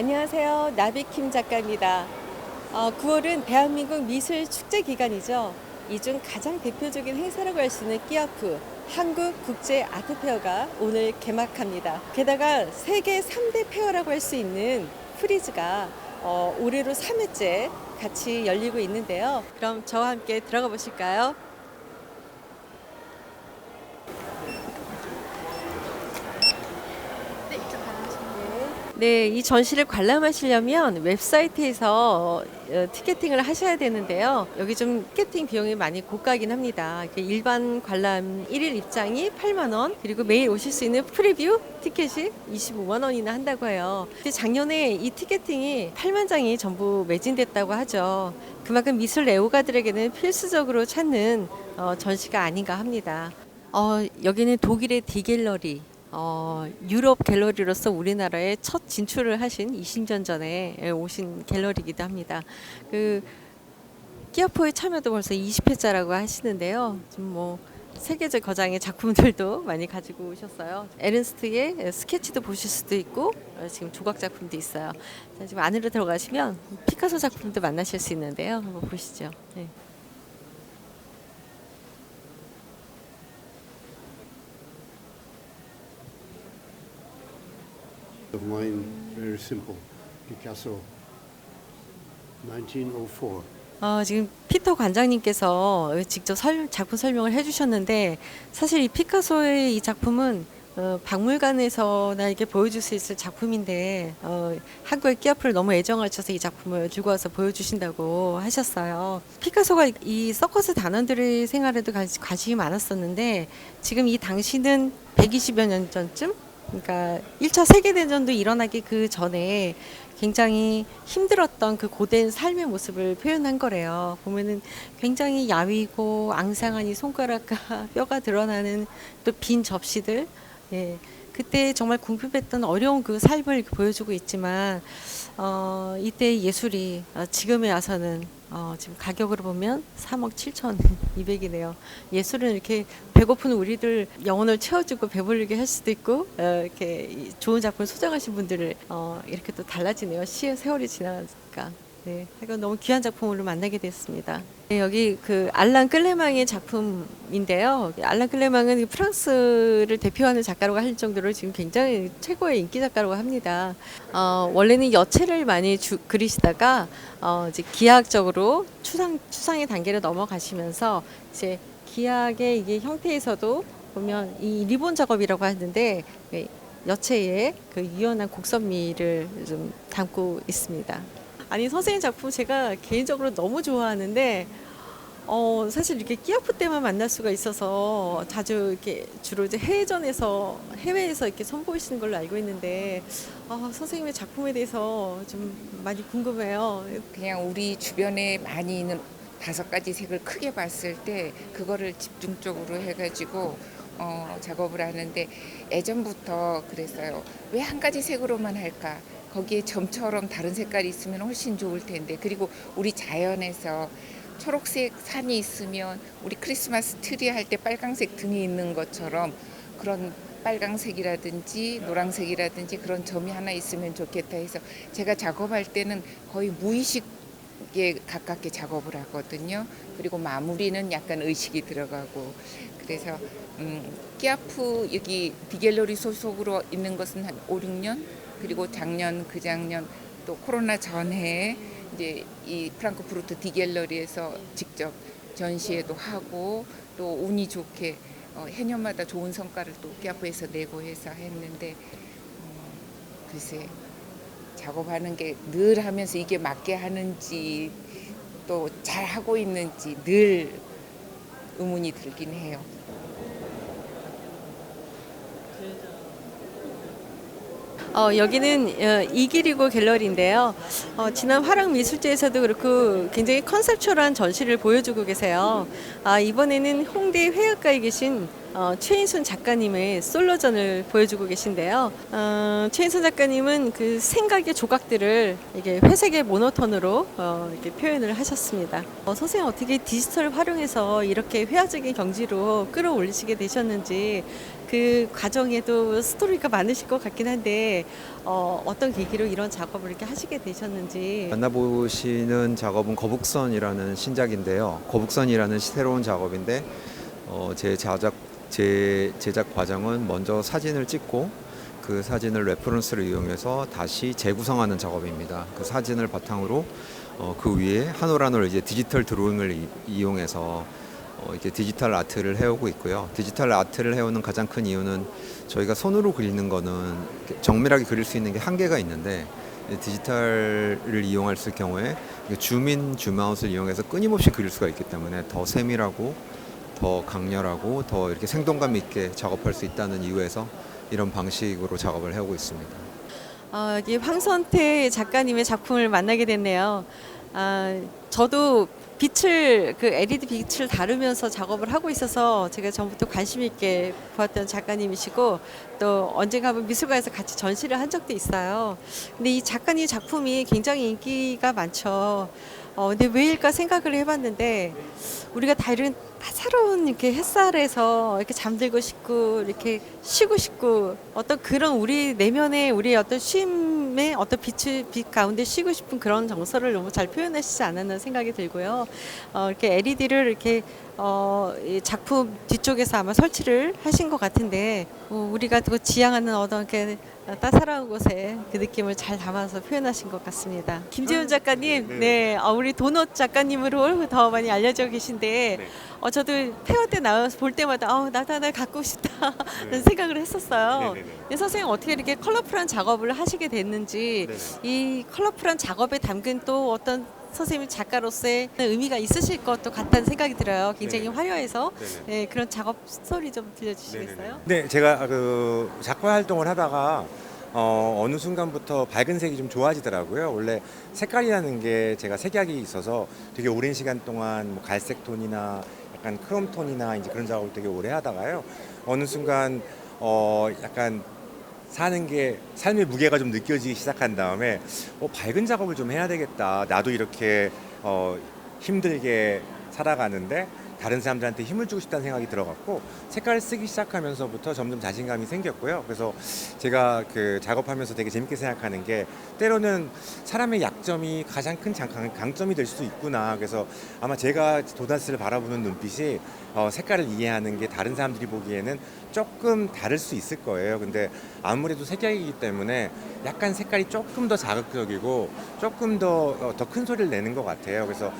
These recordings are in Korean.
안녕하세요. 나비킴 작가입니다. 어, 9월은 대한민국 미술 축제 기간이죠. 이 중 가장 대표적인 행사라고 할 수 있는 끼아프 한국 국제 아트 페어가 오늘 개막합니다. 게다가 세계 3대 페어라고 할 수 있는 프리즈가 어, 올해로 3회째 같이 열리고 있는데요. 그럼 저와 함께 들어가 보실까요? 네, 이 전시를 관람하시려면 웹사이트에서 어, 티켓팅을 하셔야 되는데요. 여기 좀 티켓팅 비용이 많이 고가긴 합니다. 일반 관람 1일 입장이 8만 원, 그리고 매일 오실 수 있는 프리뷰 티켓이 25만 원이나 한다고 해요. 작년에 이 티켓팅이 8만 장이 전부 매진됐다고 하죠. 그만큼 미술 애호가들에게는 필수적으로 찾는 어, 전시가 아닌가 합니다. 어, 여기는 독일의 디갤러리, 어, 유럽 갤러리로서 우리나라에 첫 진출을 하신 20년 전에 오신 갤러리이기도 합니다. 그 끼어포에 참여도 벌써 20회짜라고 하시는데요. 좀 뭐 세계적 거장의 작품들도 많이 가지고 오셨어요. 에른스트의 스케치도 보실 수도 있고 어, 지금 조각 작품도 있어요. 자, 지금 안으로 들어가시면 피카소 작품도 만나실 수 있는데요. 한번 보시죠. 네. Of mine, very simple. Picasso, 1904. 어, 지금 피터 관장님께서 직접 설- 작품 설명을 해주셨는데 사실 이 피카소의 이 작품은 어, 박물관에서나 이렇게 보여줄 수 있을 작품인데 어, 한국의 끼아프를 너무 애정하셔서 이 작품을 들고 와서 보여주신다고 하셨어요. 피카소가 이 서커스 단원들의 생활에도 관- 관심이 많았었는데 지금 이 당시는 120여 년 전쯤 그러니까 1차 세계대전도 일어나기 그 전에 굉장히 힘들었던 그 고된 삶의 모습을 표현한 거래요. 보면은 굉장히 야위고 앙상한 이 손가락과 뼈가 드러나는 또 빈 접시들. 예. 그때 정말 궁핍했던 어려운 그 삶을 보여주고 있지만 어, 이때 예술이 어, 지금에 와서는 어, 지금 가격으로 보면 3억 7천2백이네요. 예술은 이렇게 배고픈 우리들 영혼을 채워주고 배부르게 할 수도 있고 어, 이렇게 이 좋은 작품 소장하신 분들을 어, 이렇게 또 달라지네요. 시의 세월이 지나니까. 네, 이건 너무 귀한 작품으로 만나게 됐습니다. 네, 여기 그 알란 클레망의 작품인데요. 알란 클레망은 그 프랑스를 대표하는 작가라고 할 정도로 지금 굉장히 최고의 인기 작가라고 합니다. 어, 원래는 여체를 많이 주, 그리시다가 어, 이제 기하학적으로 추상 추상의 단계로 넘어가시면서 이제 기하학의 이게 형태에서도 보면 이 리본 작업이라고 하는데 예, 여체의 그 유연한 곡선미를 좀 담고 있습니다. 아니 선생님 작품 제가 개인적으로 너무 좋아하는데 어 사실 이렇게 끼아프 때만 만날 수가 있어서 자주 이렇게 주로 이제 해외전에서 해외에서 이렇게 선보이시는 걸로 알고 있는데 아 선생님의 작품에 대해서 좀 많이 궁금해요. 그냥 우리 주변에 많이 있는 다섯 가지 색을 크게 봤을 때 그거를 집중적으로 해가지고 어, 작업을 하는데 예전부터 그랬어요. 왜 한 가지 색으로만 할까? 거기에 점처럼 다른 색깔이 있으면 훨씬 좋을 텐데. 그리고 우리 자연에서 초록색 산이 있으면 우리 크리스마스 트리 할 때 빨강색 등이 있는 것처럼 그런 빨강색이라든지 노란색이라든지 그런 점이 하나 있으면 좋겠다 해서 제가 작업할 때는 거의 무의식에 가깝게 작업을 하거든요. 그리고 마무리는 약간 의식이 들어가고. 그래서 음, 끼아프 여기 디갤러리 소속으로 있는 것은 한 5, 6년 그리고 작년 그 작년 또 코로나 전에 이제 이 프랑크푸르트 디갤러리에서 직접 전시회도 하고 또 운이 좋게 어, 해년마다 좋은 성과를 또 끼아프에서 내고 해서 했는데 음, 글쎄 작업하는 게 늘 하면서 이게 맞게 하는지 또 잘 하고 있는지 늘 의문이 들긴 해요. 어, 여기는 어, 이기리고 갤러리인데요. 어, 지난 화랑 미술제에서도 그렇고 굉장히 컨셉추얼한 전시를 보여주고 계세요. 아, 이번에는 홍대 회학가에 계신 어, 최인순 작가님의 솔로전을 보여주고 계신데요. 어, 최인순 작가님은 그 생각의 조각들을 이게 회색의 모노톤으로 어, 이렇게 표현을 하셨습니다. 어, 선생님 어떻게 디지털 활용해서 이렇게 회화적인 경지로 끌어올리시게 되셨는지 그 과정에도 스토리가 많으실 것 같긴 한데 어, 어떤 계기로 이런 작업을 이렇게 하시게 되셨는지 만나보시는 작업은 거북선이라는 신작인데요. 거북선이라는 새로운 작업인데 어, 제 제작 제 제작 과정은 먼저 사진을 찍고 그 사진을 레퍼런스를 이용해서 다시 재구성하는 작업입니다. 그 사진을 바탕으로 어, 그 위에 한올한올 이제 디지털 드로잉을 이- 이용해서 어, 이렇게 디지털 아트를 해오고 있고요. 디지털 아트를 해오는 가장 큰 이유는 저희가 손으로 그리는 거는 정밀하게 그릴 수 있는 게 한계가 있는데 이 디지털을 이용할 수 경우에 줌인 줌아웃을 이용해서 끊임없이 그릴 수가 있기 때문에 더 세밀하고 더 강렬하고 더 이렇게 생동감 있게 작업할 수 있다는 이유에서 이런 방식으로 작업을 해오고 있습니다. 어, 여기 황선태 작가님의 작품을 만나게 됐네요. 아, 저도 빛을 그 LED 빛을 다루면서 작업을 하고 있어서 제가 전부터 관심 있게 보았던 작가님이시고 또 언젠가 한번 미술관에서 같이 전시를 한 적도 있어요. 근데 이 작가님 작품이 굉장히 인기가 많죠. 어, 근데 왜일까 생각을 해봤는데 우리가 다른 따사로운 이렇게 햇살에서 이렇게 잠들고 싶고 이렇게 쉬고 싶고 어떤 그런 우리 내면의 우리 어떤 쉼의 어떤 빛을 빛 가운데 쉬고 싶은 그런 정서를 너무 잘 표현하시지 않았나 생각이 들고요. 어, 이렇게 LED를 이렇게 어, 이 작품 뒤쪽에서 아마 설치를 하신 것 같은데 어, 우리가 또 지향하는 어떤 이렇게 따사로운 곳에 그 느낌을 잘 담아서 표현하신 것 같습니다. 김재훈 작가님, 네, 어, 우리 도넛 작가님으로 더 많이 알려져 계신데, 어, 저도 페어 때 나와서 볼 때마다, 어, 나도 하나 갖고 싶다 는 생각을 했었어요. 근데 선생님 어떻게 이렇게 컬러풀한 작업을 하시게 됐는지, 이 컬러풀한 작업에 담긴 또 어떤 선생님 작가로서의 의미가 있으실 것도 같다는 생각이 들어요. 굉장히 화려해서 네, 그런 작업 스토리 좀 들려주시겠어요? 네, 제가 그 작가 활동을 하다가 어, 어느 순간부터 밝은 색이 좀 좋아지더라고요. 원래 색깔이라는 게 제가 색약이 있어서 되게 오랜 시간 동안 뭐 갈색 톤이나 약간 크롬 톤이나 이제 그런 작업을 되게 오래 하다가요. 어느 순간 어, 약간 사는 게 삶의 무게가 좀 느껴지기 시작한 다음에 어, 밝은 작업을 좀 해야 되겠다. 나도 이렇게 어, 힘들게 살아가는데 다른 사람들한테 힘을 주고 싶다는 생각이 들어갔고 색깔을 쓰기 시작하면서부터 점점 자신감이 생겼고요. 그래서 제가 그 작업하면서 되게 재밌게 생각하는 게 때로는 사람의 약점이 가장 큰 장- 강- 강점이 될 수도 있구나. 그래서 아마 제가 도다스를 바라보는 눈빛이 어, 색깔을 이해하는 게 다른 사람들이 보기에는 조금 다를 수 있을 거예요. 근데 아무래도 색깔이기 때문에 약간 색깔이 조금 더 자극적이고 조금 더 더 큰 소리를 내는 것 같아요. 그래서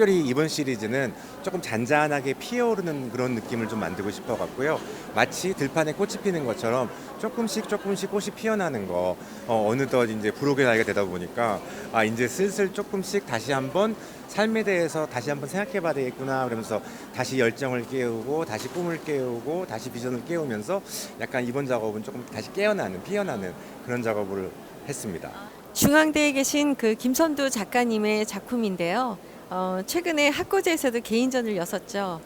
특별히 이번 시리즈는 조금 잔잔하게 피어오르는 그런 느낌을 좀 만들고 싶어 갖고요. 마치 들판에 꽃이 피는 것처럼 조금씩 조금씩 꽃이 피어나는 거 어, 어느덧 이제 부록의 나이가 되다 보니까 아 이제 슬슬 조금씩 다시 한번 삶에 대해서 다시 한번 생각해 봐야 되겠구나 그러면서 다시 열정을 깨우고 다시 꿈을 깨우고 다시 비전을 깨우면서 약간 이번 작업은 조금 다시 깨어나는 피어나는 그런 작업을 했습니다. 중앙대에 계신 그 김선두 작가님의 작품인데요. 어, 최근에 학고제에서도 개인전을 여섰죠.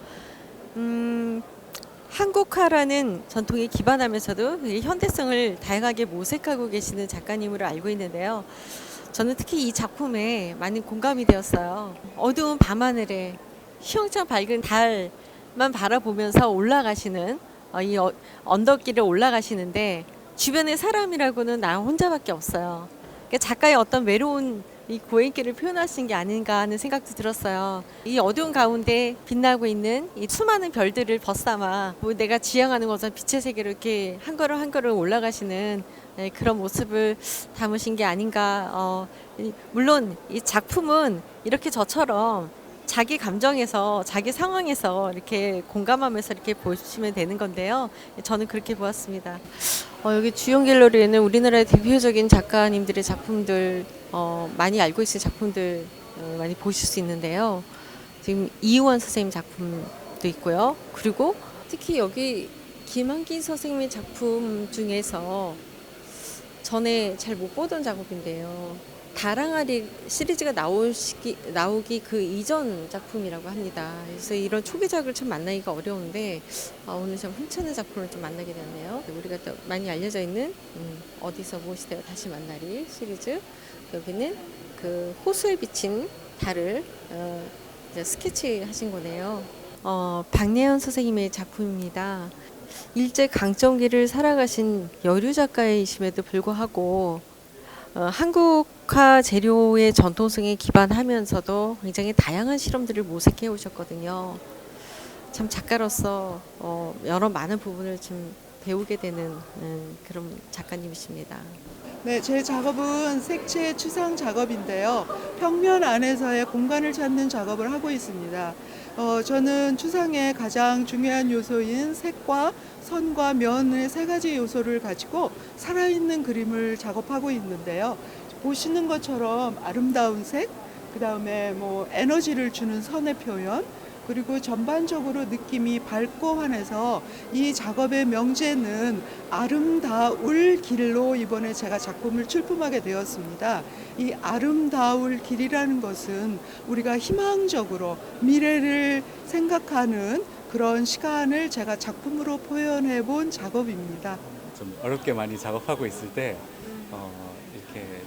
음, 한국화라는 전통에 기반하면서도 이 현대성을 다양하게 모색하고 계시는 작가님으로 알고 있는데요. 저는 특히 이 작품에 많은 공감이 되었어요. 어두운 밤하늘에 휘영청 밝은 달만 바라보면서 올라가시는 어, 이 어- 언덕길을 올라가시는데 주변에 사람이라고는 나 혼자밖에 없어요. 그러니까 작가의 어떤 외로운 이 고행길을 표현하신 게 아닌가 하는 생각도 들었어요. 이 어두운 가운데 빛나고 있는 이 수많은 별들을 벗삼아 뭐 내가 지향하는 것은 빛의 세계로 이렇게 한 걸음 한 걸음 올라가시는 네, 그런 모습을 담으신 게 아닌가. 어, 이- 물론 이 작품은 이렇게 저처럼 자기 감정에서 자기 상황에서 이렇게 공감하면서 이렇게 보시면 되는 건데요. 저는 그렇게 보았습니다. 어, 여기 주영 갤러리에는 우리나라의 대표적인 작가님들의 작품들 어, 많이 알고 있을 작품들 어, 많이 보실 수 있는데요. 지금 이우원 선생님 작품도 있고요. 그리고 특히 여기 김한기 선생님의 작품 중에서 전에 잘 못 보던 작업인데요. 다랑아리 시리즈가 나오시기, 나오기 그 이전 작품이라고 합니다. 그래서 이런 초기작을 좀 만나기가 어려운데 아, 오늘 좀 훔치는 작품을 좀 만나게 됐네요. 우리가 또 많이 알려져 있는 음, 어디서 무엇이 되어 다시 만나리 시리즈 여기는 그 호수에 비친 달을 어, 이제 스케치 하신 거네요. 어, 박예현 선생님의 작품입니다. 일제 강점기를 살아가신 여류 작가이심에도 불구하고 어, 한국 화 재료의 전통성에 기반하면서도 굉장히 다양한 실험들을 모색해 오셨거든요. 참 작가로서 어, 여러 많은 부분을 좀 배우게 되는 음, 그런 작가님이십니다. 네, 제 작업은 색채 추상 작업인데요. 평면 안에서의 공간을 찾는 작업을 하고 있습니다. 어, 저는 추상의 가장 중요한 요소인 색과 선과 면의 세 가지 요소를 가지고 살아있는 그림을 작업하고 있는데요. 보시는 것처럼 아름다운 색, 그 다음에 뭐 에너지를 주는 선의 표현, 그리고 전반적으로 느낌이 밝고 환해서 이 작업의 명제는 아름다울 길로 이번에 제가 작품을 출품하게 되었습니다. 이 아름다울 길이라는 것은 우리가 희망적으로 미래를 생각하는 그런 시간을 제가 작품으로 표현해 본 작업입니다. 좀 어렵게 많이 작업하고 있을 때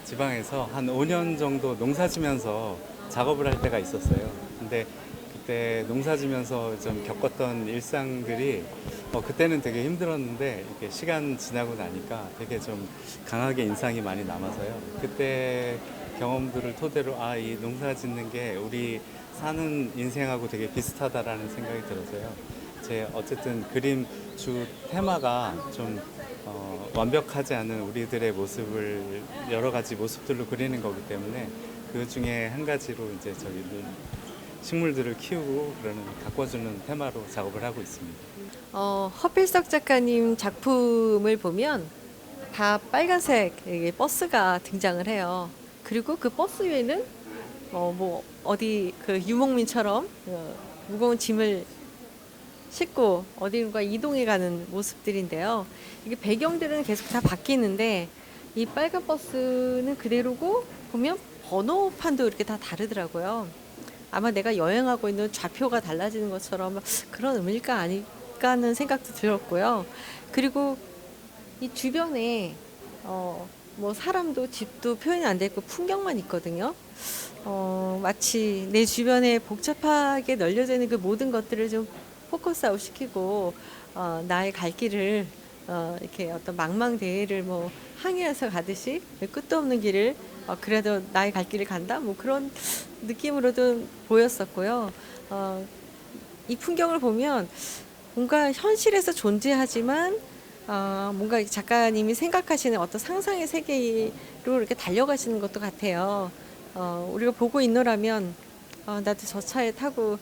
지방에서 한 5년 정도 농사 지면서 작업을 할 때가 있었어요. 근데 그때 농사 지면서 좀 겪었던 일상들이 어, 그때는 되게 힘들었는데 이렇게 시간 지나고 나니까 되게 좀 강하게 인상이 많이 남아서요. 그때 경험들을 토대로 아 이 농사 짓는 게 우리 사는 인생하고 되게 비슷하다라는 생각이 들어서요. 제 어쨌든 그림 주 테마가 좀 어, 완벽하지 않은 우리들의 모습을 여러 가지 모습들로 그리는 거기 때문에 그 중에 한 가지로 이제 저희는 식물들을 키우고 그러는 가꿔주는 테마로 작업을 하고 있습니다. 어, 허필석 작가님 작품을 보면 다 빨간색 버스가 등장을 해요. 그리고 그 버스 위에는 어, 뭐 어디 그 유목민처럼 어, 무거운 짐을 싣고 어디론가 이동해 가는 모습들인데요. 이게 배경들은 계속 다 바뀌는데 이 빨간 버스는 그대로고 보면 번호판도 이렇게 다 다르더라고요. 아마 내가 여행하고 있는 좌표가 달라지는 것처럼 그런 의미일까 아닐까 하는 생각도 들었고요. 그리고 이 주변에 어, 뭐 사람도 집도 표현이 안 되고 풍경만 있거든요. 어, 마치 내 주변에 복잡하게 널려져 있는 그 모든 것들을 좀 포커스 아웃 시키고 어, 나의 갈 길을 어, 이렇게 어떤 망망대해를 뭐 항해해서 가듯이 끝도 없는 길을 어, 그래도 나의 갈 길을 간다 뭐 그런 느낌으로도 보였었고요. 어, 이 풍경을 보면 뭔가 현실에서 존재하지만 어, 뭔가 이 작가님이 생각하시는 어떤 상상의 세계로 이렇게 달려가시는 것도 같아요. 어, 우리가 보고 있노라면 어, 나도 저 차에 타고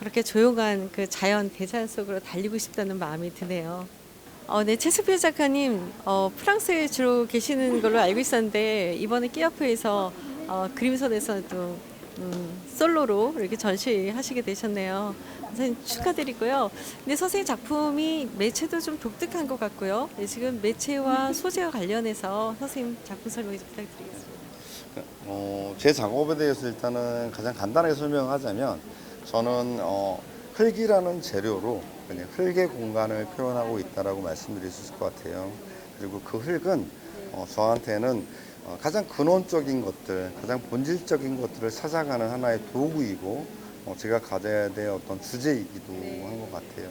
그렇게 조용한 그 자연 대자연 속으로 달리고 싶다는 마음이 드네요. 어, 네, 최수필 작가님, 어, 프랑스에 주로 계시는 걸로 알고 있었는데 이번에 끼아프에서 어, 그림선에서도 음, 솔로로 이렇게 전시하시게 되셨네요. 선생님 축하드리고요. 근데 선생님 작품이 매체도 좀 독특한 것 같고요. 네, 지금 매체와 소재와 관련해서 선생님 작품 설명 좀 부탁드리겠습니다. 어, 제 작업에 대해서 일단은 가장 간단하게 설명하자면 저는 어, 흙이라는 재료로 그냥 흙의 공간을 표현하고 있다라고 말씀드릴 수 있을 것 같아요. 그리고 그 흙은 어, 저한테는 어, 가장 근원적인 것들, 가장 본질적인 것들을 찾아가는 하나의 도구이고 어, 제가 가져야 될 어떤 주제이기도 한 것 같아요.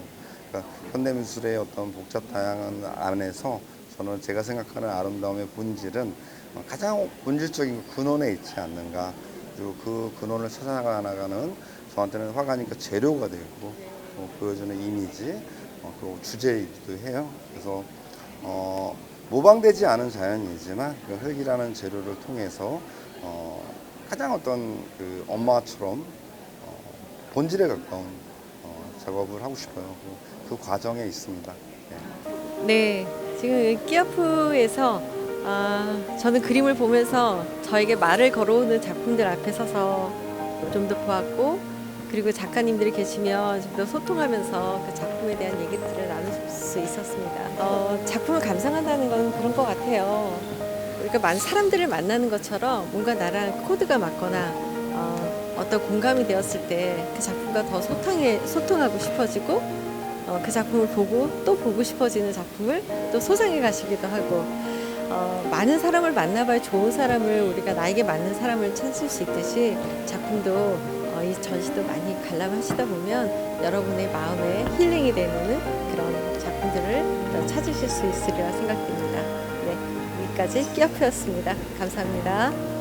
그러니까 현대미술의 어떤 복잡 다양한 안에서 저는 제가 생각하는 아름다움의 본질은 어, 가장 본질적인 근원에 있지 않는가 그리고 그 근원을 찾아나가는 저한테는 화가니까 재료가 되고 어, 보여주는 이미지 어, 그리고 주제이기도 해요. 그래서 어, 모방되지 않은 자연이지만 그 흙이라는 재료를 통해서 어, 가장 어떤 그 엄마처럼 어, 본질에 가까운 어, 작업을 하고 싶어요. 그, 그 과정에 있습니다. 네. 네, 지금 끼어프에서 아, 저는 그림을 보면서 저에게 말을 걸어오는 작품들 앞에 서서 좀 더 보았고 그리고 작가님들이 계시면 좀 더 소통하면서 그 작품에 대한 얘기들을 나눌 수 있었습니다. 어, 작품을 감상한다는 건 그런 것 같아요. 우리가 많은 사람들을 만나는 것처럼 뭔가 나랑 코드가 맞거나 어, 어떤 공감이 되었을 때 그 작품과 더 소통해, 소통하고 싶어지고 어, 그 작품을 보고 또 보고 싶어지는 작품을 또 소장해 가시기도 하고 어, 많은 사람을 만나봐야 좋은 사람을 우리가 나에게 맞는 사람을 찾을 수 있듯이 작품도 전시도 많이 관람하시다 보면 여러분의 마음에 힐링이 되는 그런 작품 작품들을 더 찾으실 수 있으리라 생각됩니다. 네, 여기까지 끼어프였습니다. 감사합니다.